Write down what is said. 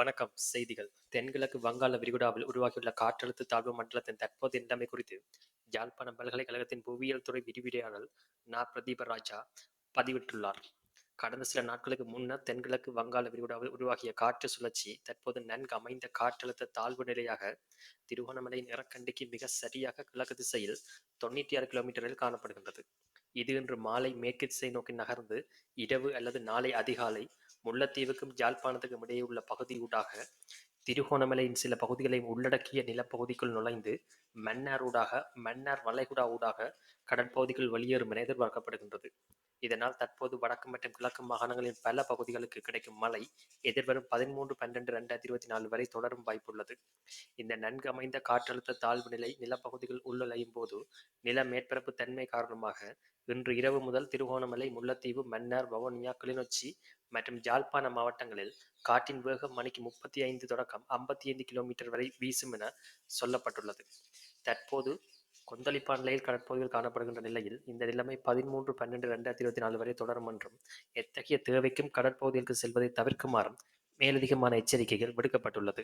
வணக்கம். செய்திகள். தென்கிழக்கு வங்காள விரிகுடாவில் உருவாகியுள்ள காற்றழுத்த தாழ்வு மண்டலத்தின் தற்போதைய நிலைமை குறித்து யாழ்ப்பாணம் பல்கலைக்கழகத்தின் புவியியல் துறை விரிவுரையாளர் நா. பிரதீப ராஜா பதிவிட்டுள்ளார். கடந்த சில நாட்களுக்கு முன்னர் தென்கிழக்கு வங்காள விரிகுடாவில் உருவாகிய காற்று சுழற்சி தற்போது நன்கு அமைந்த காற்றழுத்த தாழ்வு நிலையாக திருகோணமலை நிறக்கண்டிக்கு மிக சரியாக கிழக்கு திசையில் தொண்ணூற்றி ஆறு கிலோமீட்டரில் காணப்படுகின்றது. இது இன்று மாலை மேற்கு திசை நோக்கி நகர்ந்து இரவு அல்லது நாளை அதிகாலை முல்லைத்தீவுக்கும் யாழ்ப்பாணத்துக்கும் இடையே உள்ள பகுதியூடாக திருகோணமலையின் சில பகுதிகளை உள்ளடக்கிய நிலப்பகுதிக்குள் நுழைந்து மன்னார் ஊடாக மன்னார் வளைகுடா ஊடாக கடற்பகுதிக்குள் வெளியேறும் என எதிர்பார்க்கப்படுகின்றது. இதனால் தற்போது வடக்கு மற்றும் கிழக்கு மாகாணங்களின் பல பகுதிகளுக்கு கிடைக்கும் மழை எதிர்வரும் பதிமூன்று பன்னெண்டு ரெண்டாயிரத்தி இருபத்தி நாலு வரை தொடரும் வாய்ப்புள்ளது. இந்த நன்கு அமைந்த காற்றழுத்த தாழ்வு நிலை நிலப்பகுதிகள் உள்ளழையும் போது நில மேற்பரப்பு தன்மை காரணமாக இன்று இரவு முதல் திருகோணமலை முல்லைத்தீவு மன்னார் வவுனியா கிளிநொச்சி மற்றும் யாழ்ப்பாண மாவட்டங்களில் காற்றின் வேகம் மணிக்கு முப்பத்தி ஐந்து தொடக்கம் ஐம்பத்தி ஐந்து கிலோமீட்டர் வரை வீசும் என சொல்லப்பட்டுள்ளது. தற்போது கொந்தளிப்பான நிலையில் கடற்பகுதியில் காணப்படுகின்ற நிலையில் இந்த நிலைமை பதிமூன்று பன்னெண்டு ரெண்டாயிரத்தி இருபத்தி நாலு வரை தொடரும் என்றும் எத்தகைய தேவைக்கும் கடற்பகுதிகளுக்கு செல்வதை தவிர்க்குமாறும் மேலதிகமான எச்சரிக்கைகள் விடுக்கப்பட்டுள்ளது.